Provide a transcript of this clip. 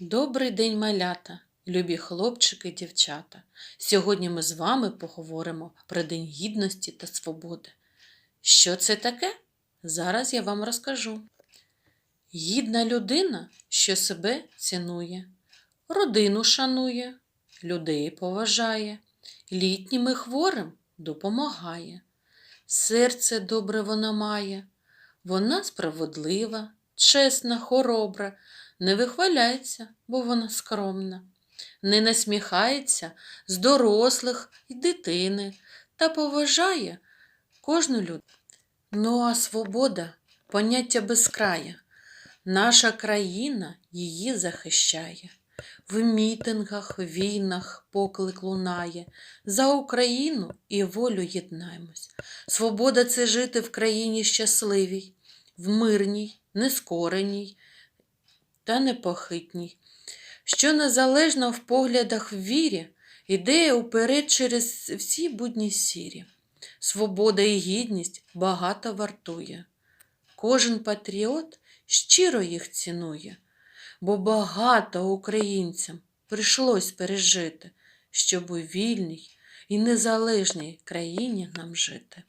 Добрий день, малята, любі хлопчики і дівчата. Сьогодні ми з вами поговоримо про День Гідності та Свободи. Що це таке? Зараз я вам розкажу. Гідна людина, що себе цінує, родину шанує, людей поважає, літнім і хворим допомагає. Серце добре вона має, вона справедлива, чесна, хоробра, не вихваляється, бо вона скромна, не насміхається з дорослих і дитини та поважає кожну людину. Ну а свобода поняття безкрая. Наша країна її захищає. В мітингах, війнах поклик лунає. За Україну і волю єднаємось. Свобода це жити в країні щасливій, в мирній, нескореній та непохитній, що незалежно в поглядах в вірі, ідея уперед через всі будні сірі. Свобода і гідність багато вартує. Кожен патріот щиро їх цінує, бо багато українцям прийшлось пережити, щоб у вільній і незалежній країні нам жити.